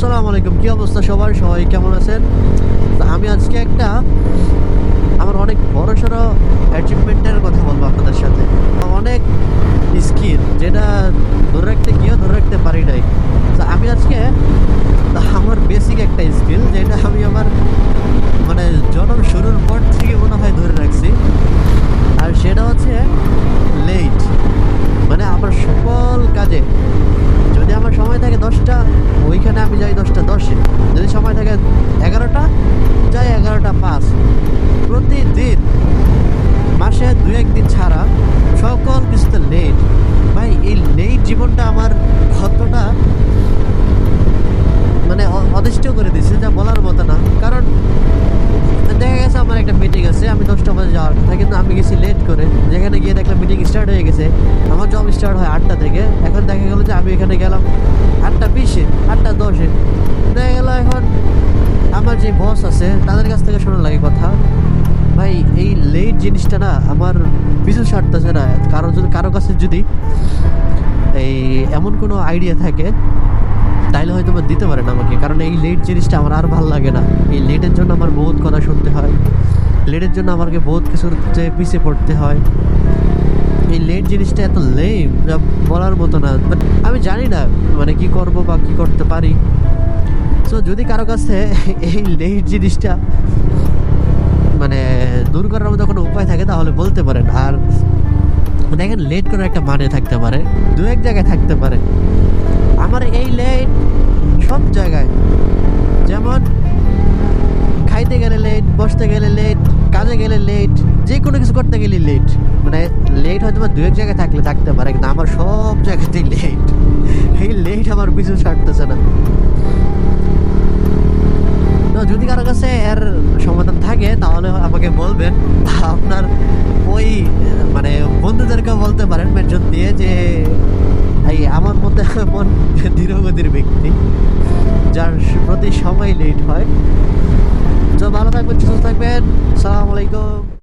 আসসালামু আলাইকুম, কী অবস্থা সবাই সবাই কেমন আছেন? তো আমি আজকে একটা আমার অনেক বড় সড়ো অ্যাচিভমেন্টের কথা বলব আপনাদের সাথে। অনেক স্কিল যেটা ধরে রাখতে গিয়েও ধরে রাখতে পারি নাই। তো আমি আজকে আমি যাই দশটা, দশে। যদি সময় থাকে এগারোটা, যাই এগারোটা পাঁচ। প্রতিদিন মাসে দু একদিন ছাড়া সকল কিছুতে লেট ভাই, এই লেট জীবনটা আমার কতটা মানে অদৃষ্ট করে দিছে যা বলার মতো না। কারণ দেখা গেছে, আমার একটা মিটিং আছে, আমি দশটা বাজে যাওয়ার স্টার্ট হয় আটটা থেকে। এখন দেখা গেলো যে আমি এখানে গেলাম আটটা বিশে, আটটা দশে। দেখা গেলো এখন আমার যে বস আছে, তাদের কাছ থেকে শোনা লাগে কথা। ভাই, এই লেট জিনিসটা না আমার পিছু ছাড়তেছে না। কারও যদি কারও কাছে যদি এই এমন কোনো আইডিয়া থাকে, তাইলে হয়তো বা দিতে পারেন আমাকে। কারণ এই লেট জিনিসটা আমার আর ভালো লাগে না। এই লেটের জন্য আমার বহুত কথা শুনতে হয়। লেটের জন্য আমাকে বহুত কিছুর যে পিছিয়ে পড়তে হয়। এই লেট জিনিসটা এত লেম যা বলার মতো না। But আমি জানি না মানে কি করব বা কি করতে পারি। সো যদি কারও কাছে এই লেট জিনিসটা মানে দূর করার মতো কোনো উপায় থাকে, তাহলে বলতে পারেন। আর দেখেন লেট করার একটা মানে থাকতে পারে, দু এক জায়গায় থাকতে পারে। আমার এই লেট সব জায়গায়, যেমন খাইতে গেলে লেট বসতে গেলে লেট কাজে গেলে লেট যে কোনো কিছু করতে গেলে লেট মানে লেট হয়তো বা দু এক জায়গায় থাকলে থাকতে পারে, কিন্তু আমার সব জায়গাতেই লেট এই লেট আমার পিছু ছাড়তেছে না। যদি কারও কাছে এর সমাধান থাকে, তাহলে আমাকে বলবেন। আপনার ওই মানে বন্ধুদেরকে বলতে পারেন মেনশন দিয়ে যে, এই আমার মধ্যে এমন ধীরগতির ব্যক্তি, যার প্রতি সময় লেট হয়। তো ভালো থাকবেন সুস্থ থাকবেন। সালাম